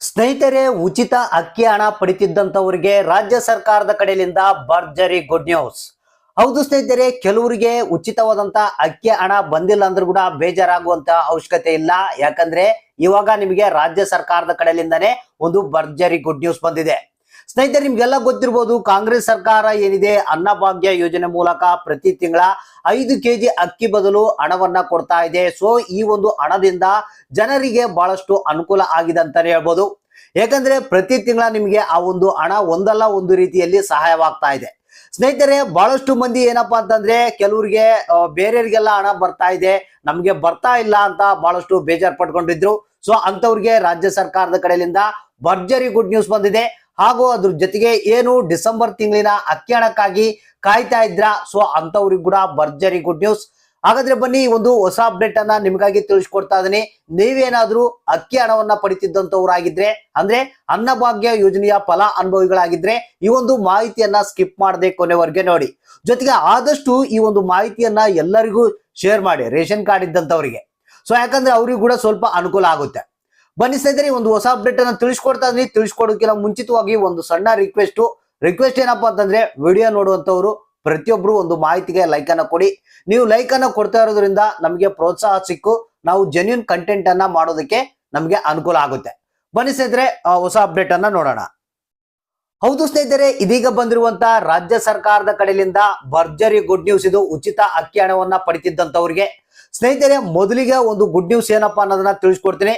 ಸ್ನೇಹಿತರೆ, ಉಚಿತ ಅಕ್ಕಿ ಹಣ ಪಡಿತಿದ್ದಂಥವರಿಗೆ ರಾಜ್ಯ ಸರ್ಕಾರದ ಕಡೆಯಿಂದ ಭರ್ಜರಿ ಗುಡ್ ನ್ಯೂಸ್ ಹೌದು ಸ್ನೇಹಿತರೆ, ಕೆಲವರಿಗೆ ಉಚಿತವಾದಂತ ಅಕ್ಕಿ ಹಣ ಬಂದಿಲ್ಲ ಅಂದ್ರೂ ಕೂಡ ಬೇಜಾರಾಗುವಂತ ಅವಶ್ಯಕತೆ ಇಲ್ಲ. ಯಾಕಂದ್ರೆ ಇವಾಗ ನಿಮಗೆ ರಾಜ್ಯ ಸರ್ಕಾರದ ಕಡೆಯಿಂದಾನೇ ಒಂದು ಭರ್ಜರಿ ಗುಡ್ ನ್ಯೂಸ್ ಬಂದಿದೆ. ಸ್ನೇಹಿತರೆ, ನಿಮ್ಗೆಲ್ಲ ಗೊತ್ತಿರ್ಬೋದು, ಕಾಂಗ್ರೆಸ್ ಸರ್ಕಾರ ಏನಿದೆ? ಅನ್ನಭಾಗ್ಯ ಯೋಜನೆ ಮೂಲಕ ಪ್ರತಿ ತಿಂಗಳ ಐದು ಕೆಜಿ ಅಕ್ಕಿ ಬದಲು ಹಣವನ್ನ ಕೊಡ್ತಾ ಇದೆ. ಸೊ ಈ ಒಂದು ಹಣದಿಂದ ಜನರಿಗೆ ಬಹಳಷ್ಟು ಅನುಕೂಲ ಆಗಿದೆ ಅಂತಾನೆ ಹೇಳ್ಬೋದು. ಯಾಕಂದ್ರೆ ಪ್ರತಿ ತಿಂಗಳ ನಿಮಗೆ ಆ ಒಂದು ಹಣ ಒಂದಲ್ಲ, ಒಂದು ರೀತಿಯಲ್ಲಿ ಸಹಾಯವಾಗ್ತಾ ಇದೆ. ಸ್ನೇಹಿತರೆ, ಬಹಳಷ್ಟು ಮಂದಿ ಏನಪ್ಪಾ ಅಂತಂದ್ರೆ, ಕೆಲವರಿಗೆ ಬೇರೆಯವ್ರಿಗೆಲ್ಲ ಹಣ ಬರ್ತಾ ಇದೆ. ನಮ್ಗೆ ಬರ್ತಾ ಇಲ್ಲ ಅಂತ ಬಹಳಷ್ಟು ಬೇಜಾರ್ ಪಡ್ಕೊಂಡಿದ್ರು ಸೊ ಅಂತವ್ರಿಗೆ ರಾಜ್ಯ ಸರ್ಕಾರದ ಕಡೆಯಿಂದ ಭರ್ಜರಿ ಗುಡ್ ನ್ಯೂಸ್ ಬಂದಿದೆ. ಹಾಗೂ ಅದ್ರ ಜೊತೆಗೆ ಏನು ಡಿಸೆಂಬರ್ ತಿಂಗಳಿನ ಅಕ್ಕಿ ಹಣಕ್ಕಾಗಿ ಕಾಯ್ತಾ ಇದ್ರ? ಸೊ ಅಂತವ್ರಿಗೆ ಕೂಡ ಭರ್ಜರಿ ಗುಡ್ ನ್ಯೂಸ್ ಹಾಗಾದ್ರೆ ಬನ್ನಿ, ಒಂದು ಹೊಸ ಅಪ್ಡೇಟ್ ಅನ್ನ ನಿಮಗಾಗಿ ತಿಳಿಸ್ಕೊಡ್ತಾ ಇದೀನಿ ನೀವೇನಾದ್ರೂ ಅಕ್ಕಿ ಹಣವನ್ನ ಪಡಿತಿದ್ದಂತವ್ರಾಗಿದ್ರೆ ಅಂದ್ರೆ ಅನ್ನಭಾಗ್ಯ ಯೋಜನೆಯ ಫಲ ಅನುಭವಿಗಳಾಗಿದ್ರೆ ಈ ಒಂದು ಮಾಹಿತಿಯನ್ನ ಸ್ಕಿಪ್ ಮಾಡದೆ ಕೊನೆವರೆಗೆ ನೋಡಿ. ಜೊತೆಗೆ ಆದಷ್ಟು ಈ ಒಂದು ಮಾಹಿತಿಯನ್ನ ಎಲ್ಲರಿಗೂ ಶೇರ್ ಮಾಡಿ, ರೇಷನ್ ಕಾರ್ಡ್ ಇದ್ದಂತವರಿಗೆ ಸೊ ಯಾಕಂದ್ರೆ ಅವ್ರಿಗೂ ಕೂಡ ಸ್ವಲ್ಪ ಅನುಕೂಲ ಆಗುತ್ತೆ. ಬನ್ನಿ ಸ್ನೇಹಿತರೆ ಒಂದು ಹೊಸ ಅಪ್ಡೇಟ್ ಅನ್ನ ತಿಳಿಸ್ಕೊಡ್ತಾ ಇದ್ದೀನಿ. ತಿಳಿಸ್ಕೊಡೋಕ್ಕಿಂತ ಮುಂಚಿತವಾಗಿ ಒಂದು ಸಣ್ಣ ರಿಕ್ವೆಸ್ಟ್ ರಿಕ್ವೆಸ್ಟ್ ಏನಪ್ಪಾ ಅಂತಂದ್ರೆ ವಿಡಿಯೋ ನೋಡುವಂತವ್ರು ಪ್ರತಿಯೊಬ್ರು ಒಂದು ಮಾಹಿತಿಗೆ ಲೈಕ್ ಅನ್ನ ಕೊಡಿ. ನೀವು ಲೈಕ್ ಅನ್ನ ಕೊಡ್ತಾ ಇರೋದ್ರಿಂದ ನಮಗೆ ಪ್ರೋತ್ಸಾಹ ಸಿಕ್ಕು. ನಾವು ಜೆನ್ಯೂನ್ ಕಂಟೆಂಟ್ ಅನ್ನ ಮಾಡೋದಕ್ಕೆ ನಮಗೆ ಅನುಕೂಲ ಆಗುತ್ತೆ. ಬನ್ನಿ ಸ್ನೇಹಿತರೆ ಹೊಸ ಅಪ್ಡೇಟ್ ಅನ್ನ ನೋಡೋಣ. ಹೌದು ಸ್ನೇಹಿತರೆ, ಇದೀಗ ಬಂದಿರುವಂತ ರಾಜ್ಯ ಸರ್ಕಾರದ ಕಡೆಯಿಂದ ಭರ್ಜರಿ ಗುಡ್ ನ್ಯೂಸ್ ಇದು ಉಚಿತ ಅಕ್ಕಿ ಹಣವನ್ನ ಪಡಿತಿದ್ದಂತವ್ರಿಗೆ ಸ್ನೇಹಿತರೆ, ಮೊದಲಿಗೆ ಒಂದು ಗುಡ್ ನ್ಯೂಸ್ ಏನಪ್ಪಾ ಅನ್ನೋದನ್ನ ತಿಳಿಸ್ಕೊಡ್ತೀನಿ.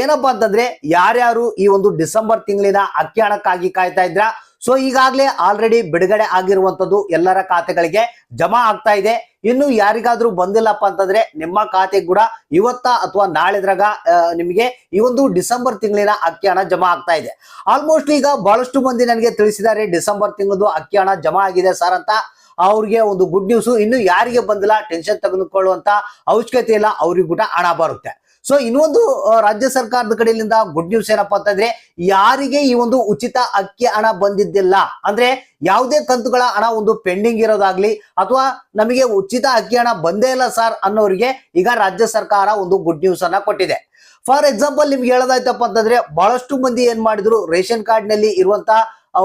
ಏನಪ್ಪಾ ಅಂತಂದ್ರೆ ಯಾರ್ಯಾರು ಈ ಒಂದು ಡಿಸೆಂಬರ್ ತಿಂಗಳಿನ ಅಕ್ಕಿ ಹಣಕ್ಕಾಗಿ ಕಾಯ್ತಾ ಇದ್ರ? ಸೊ ಈಗಾಗಲೇ ಆಲ್ರೆಡಿ ಬಿಡುಗಡೆ ಆಗಿರುವಂತದ್ದು ಎಲ್ಲರ ಖಾತೆಗಳಿಗೆ ಜಮಾ ಆಗ್ತಾ ಇದೆ. ಇನ್ನು ಯಾರಿಗಾದ್ರೂ ಬಂದಿಲ್ಲಪ್ಪ ಅಂತಂದ್ರೆ ನಿಮ್ಮ ಖಾತೆ ಕೂಡ ಇವತ್ತ ಅಥವಾ ನಾಳೆದ್ರಾಗ ಆ, ನಿಮಗೆ ಈ ಒಂದು ಡಿಸೆಂಬರ್ ತಿಂಗಳಿನ ಅಕ್ಕಿ ಹಣ ಜಮಾ ಆಗ್ತಾ ಇದೆ. ಆಲ್ಮೋಸ್ಟ್ ಈಗ ಬಹಳಷ್ಟು ಮಂದಿ ನನಗೆ ತಿಳಿಸಿದ್ದಾರೆ ಡಿಸೆಂಬರ್ ತಿಂಗಳದು ಅಕ್ಕಿ ಹಣ ಜಮಾ ಆಗಿದೆ ಸರ್ ಅಂತ. ಅವ್ರಿಗೆ ಒಂದು ಗುಡ್ ನ್ಯೂಸ್ ಇನ್ನು ಯಾರಿಗೆ ಬಂದಿಲ್ಲ ಟೆನ್ಷನ್ ತೆಗೆದುಕೊಳ್ಳುವಂತ ಅವಶ್ಯಕತೆ ಇಲ್ಲ ಅವ್ರಿಗೂ ಕೂಡ ಹಣ ಬರುತ್ತೆ. ಸೊ ಇನ್ನೊಂದು ರಾಜ್ಯ ಸರ್ಕಾರದ ಕಡೆಯಿಂದ ಗುಡ್ ನ್ಯೂಸ್ ಏನಪ್ಪ ಅಂತಂದ್ರೆ ಯಾರಿಗೆ ಈ ಒಂದು ಉಚಿತ ಅಕ್ಕಿ ಹಣ ಬಂದಿದ್ದಿಲ್ಲ? ಅಂದ್ರೆ ಯಾವುದೇ ಕಂತುಗಳ ಹಣ ಒಂದು ಪೆಂಡಿಂಗ್ ಇರೋದಾಗ್ಲಿ, ಅಥವಾ ನಮಗೆ ಉಚಿತ ಅಕ್ಕಿ ಹಣ ಬಂದೇ ಇಲ್ಲ ಸರ್ ಅನ್ನೋರಿಗೆ ಈಗ ರಾಜ್ಯ ಸರ್ಕಾರ ಒಂದು ಗುಡ್ ನ್ಯೂಸ್ ಅನ್ನ ಕೊಟ್ಟಿದೆ. ಫಾರ್ ಎಕ್ಸಾಂಪಲ್ ನಿಮ್ಗೆ ಹೇಳೋದಾಯ್ತಪ್ಪ ಅಂತಂದ್ರೆ ಬಹಳಷ್ಟು ಮಂದಿ ಏನ್ ಮಾಡಿದ್ರು, ರೇಷನ್ ಕಾರ್ಡ್ನಲ್ಲಿ ಇರುವಂತ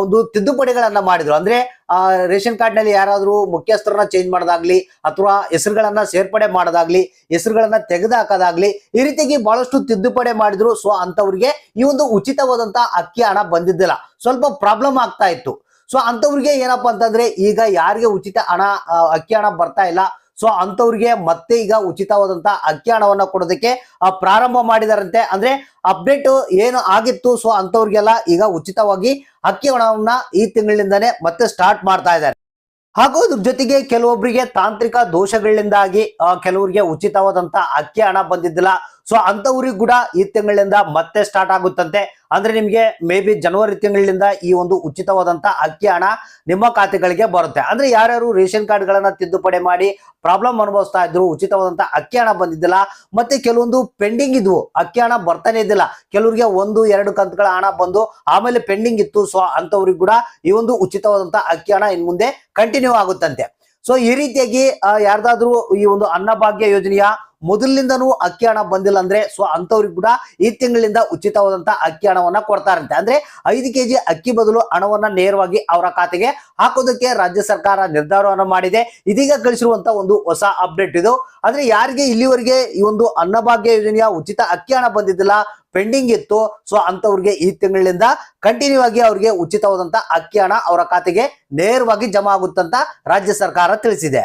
ಒಂದು ತಿದ್ದುಪಡಿಗಳನ್ನ ಮಾಡಿದ್ರು. ಅಂದ್ರೆ ಆ ರೇಷನ್ ಕಾರ್ಡ್ನಲ್ಲಿ ಯಾರಾದ್ರೂ ಮುಖ್ಯಸ್ಥರನ್ನ ಚೇಂಜ್ ಮಾಡೋದಾಗ್ಲಿ ಅಥವಾ ಹೆಸರುಗಳನ್ನ ಸೇರ್ಪಡೆ ಮಾಡೋದಾಗ್ಲಿ, ಹೆಸರುಗಳನ್ನ ತೆಗೆದುಹಾಕೋದಾಗ್ಲಿ ಈ ರೀತಿಯಾಗಿ ಬಹಳಷ್ಟು ತಿದ್ದುಪಡಿ ಮಾಡಿದ್ರು. ಸೊ ಅಂತವ್ರಿಗೆ ಈ ಒಂದು ಉಚಿತವಾದಂತ ಅಕ್ಕಿ ಹಣ ಬಂದಿದ್ದಿಲ್ಲ. ಸ್ವಲ್ಪ ಪ್ರಾಬ್ಲಮ್ ಆಗ್ತಾ ಇತ್ತು. ಸೊ ಅಂತವ್ರಿಗೆ ಏನಪ್ಪಾ ಅಂತಂದ್ರೆ ಈಗ ಯಾರಿಗೆ ಉಚಿತ ಹಣ ಅಕ್ಕಿ ಹಣ ಬರ್ತಾ ಇಲ್ಲ. ಸೊ ಅಂತವ್ರಿಗೆ ಮತ್ತೆ ಈಗ ಉಚಿತವಾದಂತಹ ಅಕ್ಕಿ ಹಣವನ್ನ ಕೊಡೋದಕ್ಕೆ ಪ್ರಾರಂಭ ಮಾಡಿದಾರಂತೆ. ಅಂದ್ರೆ ಅಪ್ಡೇಟ್ ಏನು ಆಗಿತ್ತು ಸೊ ಅಂತವ್ರಿಗೆಲ್ಲ ಈಗ ಉಚಿತವಾಗಿ ಅಕ್ಕಿ ಹಣವನ್ನ ಈ ತಿಂಗಳಿಂದಾನೇ ಮತ್ತೆ ಸ್ಟಾರ್ಟ್ ಮಾಡ್ತಾ ಇದ್ದಾರೆ. ಹಾಗೂ ಇದ್ರ ಜೊತೆಗೆ ಕೆಲವೊಬ್ಬರಿಗೆ ತಾಂತ್ರಿಕ ದೋಷಗಳಿಂದಾಗಿ ಕೆಲವರಿಗೆ ಉಚಿತವಾದಂತಹ ಅಕ್ಕಿ ಹಣ ಬಂದಿದ್ದಿಲ್ಲ. ಸೊ ಅಂತವ್ರಿಗೆ ಕೂಡ ಈ ತಿಂಗಳಿಂದ ಮತ್ತೆ ಸ್ಟಾರ್ಟ್ ಆಗುತ್ತಂತೆ. ಅಂದ್ರೆ ನಿಮಗೆ ಮೇ ಬಿ ಜನವರಿ ತಿಂಗಳಿಂದ ಈ ಒಂದು ಉಚಿತವಾದಂತ ಅಕ್ಕಿ ಹಣ ನಿಮ್ಮ ಖಾತೆಗಳಿಗೆ ಬರುತ್ತೆ. ಅಂದ್ರೆ ಯಾರ್ಯಾರು ರೇಷನ್ ಕಾರ್ಡ್ಗಳನ್ನ ತಿದ್ದುಪಡಿ ಮಾಡಿ ಪ್ರಾಬ್ಲಮ್ ಅನುಭವಿಸ್ತಾ ಇದ್ರು, ಉಚಿತವಾದಂತ ಅಕ್ಕಿ ಹಣ ಬಂದಿದ್ದಿಲ್ಲ, ಮತ್ತೆ ಕೆಲವೊಂದು ಪೆಂಡಿಂಗ್ ಇದ್ವು, ಅಕ್ಕಿ ಹಣ ಬರ್ತಾನೆ ಇದ್ದಿಲ್ಲ. ಕೆಲವರಿಗೆ ಒಂದು, ಎರಡು ಕಂತುಗಳ ಹಣ ಬಂದು ಆಮೇಲೆ ಪೆಂಡಿಂಗ್ ಇತ್ತು, ಸೊ ಅಂತವ್ರಿಗೆ ಕೂಡ ಈ ಒಂದು ಉಚಿತವಾದಂತ ಅಕ್ಕಿ ಹಣ ಇನ್ ಮುಂದೆ ಕಂಟಿನ್ಯೂ ಆಗುತ್ತಂತೆ. ಸೊ ಈ ರೀತಿಯಾಗಿ ಯಾರ್ದಾದ್ರು ಯಾರ್ದಾದ್ರೂ ಈ ಒಂದು ಅನ್ನಭಾಗ್ಯ ಯೋಜನೆಯ ಮೊದಲಿನಿಂದನೂ ಅಕ್ಕಿ ಹಣ ಬಂದಿಲ್ಲ ಅಂದ್ರೆ ಸೊ ಅಂತವ್ರಿಗೆ ಕೂಡ ಈ ತಿಂಗಳಿಂದ ಉಚಿತವಾದಂತ ಅಕ್ಕಿ ಹಣವನ್ನ ಕೊಡ್ತಾರಂತೆ. ಅಂದ್ರೆ ಐದು ಕೆಜಿ ಅಕ್ಕಿ ಬದಲು ಹಣವನ್ನ ನೇರವಾಗಿ ಅವರ ಖಾತೆಗೆ ಹಾಕೋದಕ್ಕೆ ರಾಜ್ಯ ಸರ್ಕಾರ ನಿರ್ಧಾರವನ್ನು ಮಾಡಿದೆ. ಇದೀಗ ಕಳಿಸಿರುವಂತ ಒಂದು ಹೊಸ ಅಪ್ಡೇಟ್ ಇದು. ಅಂದ್ರೆ ಯಾರಿಗೆ ಇಲ್ಲಿವರೆಗೆ ಈ ಒಂದು ಅನ್ನಭಾಗ್ಯ ಯೋಜನೆಯ ಉಚಿತ ಅಕ್ಕಿ ಹಣ ಬಂದಿದ್ದಿಲ್ಲ, ಪೆಂಡಿಂಗ್ ಇತ್ತು, ಸೊ ಅಂತವ್ರಿಗೆ ಈ ತಿಂಗಳಿಂದ ಕಂಟಿನ್ಯೂ ಆಗಿ ಅವ್ರಿಗೆ ಉಚಿತವಾದಂತ ಅಕ್ಕಿ ಹಣ ಅವರ ಖಾತೆಗೆ ನೇರವಾಗಿ ಜಮಾ ಆಗುತ್ತಂತ ರಾಜ್ಯ ಸರ್ಕಾರ ತಿಳಿಸಿದೆ.